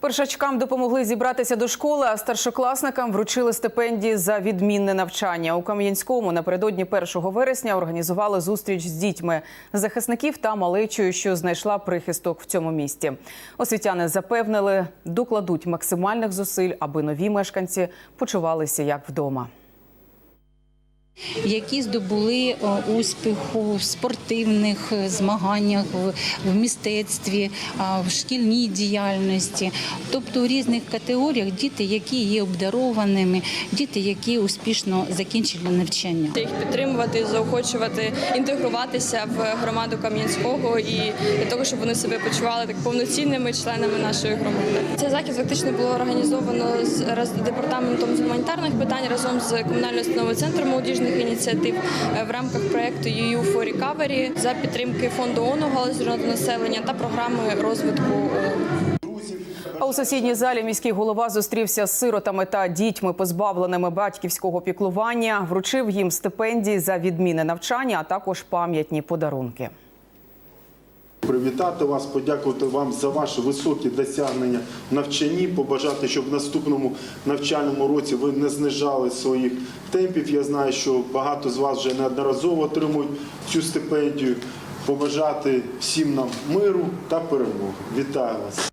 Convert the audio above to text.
Першачкам допомогли зібратися до школи, а старшокласникам вручили стипендії за відмінне навчання. У Кам'янському напередодні 1 вересня організували зустріч з дітьми захисників та малечою, що знайшла прихисток в цьому місті. Освітяни запевнили, докладуть максимальних зусиль, аби нові мешканці почувалися як вдома. Які здобули е, успіху в спортивних е, змаганнях, в- мистецтві, в шкільній діяльності, тобто у різних категоріях діти, які є обдарованими, діти, які успішно закінчили навчання. їх підтримувати, заохочувати, інтегруватися в громаду Кам'янського і для того, щоб вони себе почували так повноцінними членами нашої громади. Цей захід фактично було організовано з департаментом з гуманітарних питань разом з комунальною установою центром молодіжних ініціатив е, в рамках проекту EU for Recovery за підтримки фонду ООН галузі населення та програми розвитку А у сусідній залі міський голова зустрівся з сиротами та дітьми, позбавленими батьківського піклування, вручив їм стипендії за відміни навчання, а також пам'ятні подарунки. Привітати вас, подякувати вам за ваші високі досягнення в навчанні, побажати, щоб в наступному навчальному році ви не знижали своїх темпів. Я знаю, що багато з вас вже неодноразово отримують цю стипендію. Побажати всім нам миру та перемоги. Вітаю вас!